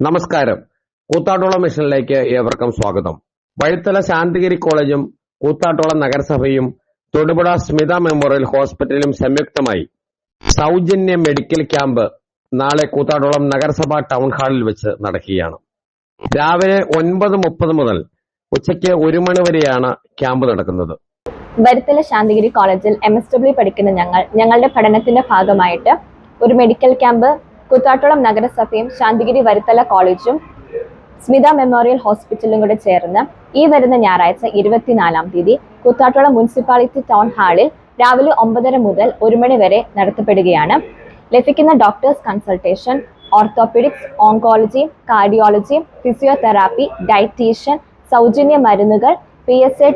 നമസ്കാരം. കൂത്താട്ടോളം മിഷനിലേക്ക് ഏവർക്കും സ്വാഗതം. വഴുത്തല ശാന്തിഗിരി കോളേജും കൂത്താട്ടോളം നഗരസഭയും തൊടുപുഴ സ്മിത മെമ്മോറിയൽ ഹോസ്പിറ്റലും സംയുക്തമായി സൗജന്യ മെഡിക്കൽ ക്യാമ്പ് നാളെ കൂത്താട്ടോളം നഗരസഭ ടൗൺ ഹാളിൽ വെച്ച് നടക്കുകയാണ്. രാവിലെ ഒൻപത് മുപ്പത് മുതൽ ഉച്ചയ്ക്ക് ഒരു മണി വരെയാണ് ക്യാമ്പ് നടക്കുന്നത്. വരുത്തല ശാന്തിഗിരി കോളേജിൽ എം എസ് ഡബ്ല്യു പഠിക്കുന്ന ഞങ്ങൾ ഞങ്ങളുടെ പഠനത്തിന്റെ ഭാഗമായിട്ട് ഒരു മെഡിക്കൽ ക്യാമ്പ് കുത്താട്ടോളം നഗരസഭയും ശാന്തിഗിരി വരുത്തല കോളേജും സ്മിത മെമ്മോറിയൽ ഹോസ്പിറ്റലും കൂടെ ചേർന്ന് ഈ വരുന്ന ഞായറാഴ്ച ഇരുപത്തിനാലാം തീയതി കുത്താട്ടോളം മുനിസിപ്പാലിറ്റി ടൗൺ ഹാളിൽ രാവിലെ ഒമ്പതര മുതൽ ഒരു മണി വരെ നടത്തപ്പെടുകയാണ്. ലഭിക്കുന്ന doctors consultation orthopaedics oncology cardiology physiotherapy dietitian സൗജന്യ മരുന്നുകൾ P S A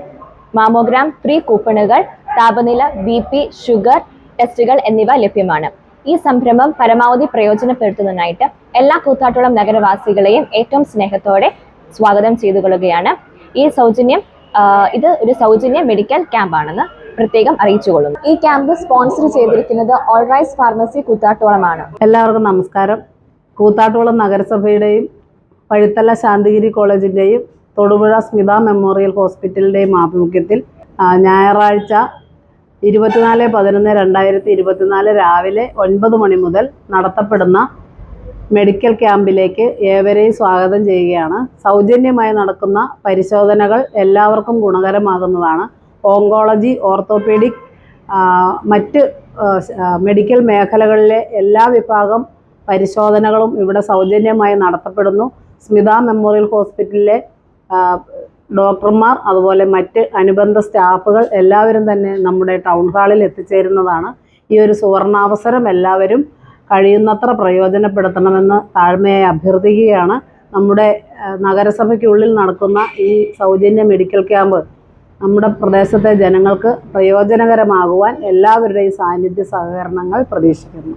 mammogram free കൂപ്പണുകൾ താപനില ബി പി ഷുഗർ ടെസ്റ്റുകൾ എന്നിവ ലഭ്യമാണ്. ഈ സംരംഭം പരമാവധി പ്രയോജനപ്പെടുത്തുന്നതിനായിട്ട് എല്ലാ കൂത്താട്ടുളം നഗരവാസികളെയും ഏറ്റവും സ്നേഹത്തോടെ സ്വാഗതം ചെയ്തു കൊള്ളുകയാണ് ഈ സൗജന്യം ഇത് ഒരു സൗജന്യ മെഡിക്കൽ ക്യാമ്പാണെന്ന് പ്രത്യേകം അറിയിച്ചുകൊള്ളുന്നു. ഈ ക്യാമ്പ് സ്പോൺസർ ചെയ്തിരിക്കുന്നത് ഓൾറൈസ് ഫാർമസി കൂത്താട്ടോളമാണ്. എല്ലാവർക്കും നമസ്കാരം. കൂത്താട്ടോളം നഗരസഭയുടെയും പഴുത്തല ശാന്തിഗിരി കോളേജിന്റെയും തൊടുപുഴ സ്മിത മെമ്മോറിയൽ ഹോസ്പിറ്റലിന്റെയും ആഭിമുഖ്യത്തിൽ ഞായറാഴ്ച ഇരുപത്തിനാല് പതിനൊന്ന് രണ്ടായിരത്തി ഇരുപത്തിനാല് രാവിലെ ഒൻപത് മണി മുതൽ നടത്തപ്പെടുന്ന മെഡിക്കൽ ക്യാമ്പിലേക്ക് ഏവരെയും സ്വാഗതം ചെയ്യുകയാണ്. സൗജന്യമായി നടക്കുന്ന പരിശോധനകൾ എല്ലാവർക്കും ഗുണകരമാകുന്നതാണ്. ഓങ്കോളജി ഓർത്തോപീഡിക് മറ്റ് മെഡിക്കൽ മേഖലകളിലെ എല്ലാ വിഭാഗം പരിശോധനകളും ഇവിടെ സൗജന്യമായി നടത്തപ്പെടുന്നു. സ്മിത മെമ്മോറിയൽ ഹോസ്പിറ്റലിലെ ഡോക്ടർമാർ അതുപോലെ മറ്റ് അനുബന്ധ സ്റ്റാഫുകൾ എല്ലാവരും തന്നെ നമ്മുടെ ടൗൺ ഹാളിൽ എത്തിച്ചേരുന്നതാണ്. ഈ ഒരു സുവർണാവസരം എല്ലാവരും കഴിയുന്നത്ര പ്രയോജനപ്പെടുത്തണമെന്ന് താഴ്മയായി അഭ്യർത്ഥിക്കുകയാണ്. നമ്മുടെ നഗരസഭയ്ക്കുള്ളിൽ നടക്കുന്ന ഈ സൗജന്യ മെഡിക്കൽ ക്യാമ്പ് നമ്മുടെ പ്രദേശത്തെ ജനങ്ങൾക്ക് പ്രയോജനകരമാകുവാൻ എല്ലാവരുടെയും സാന്നിധ്യ സഹകരണങ്ങൾ പ്രതീക്ഷിക്കുന്നു.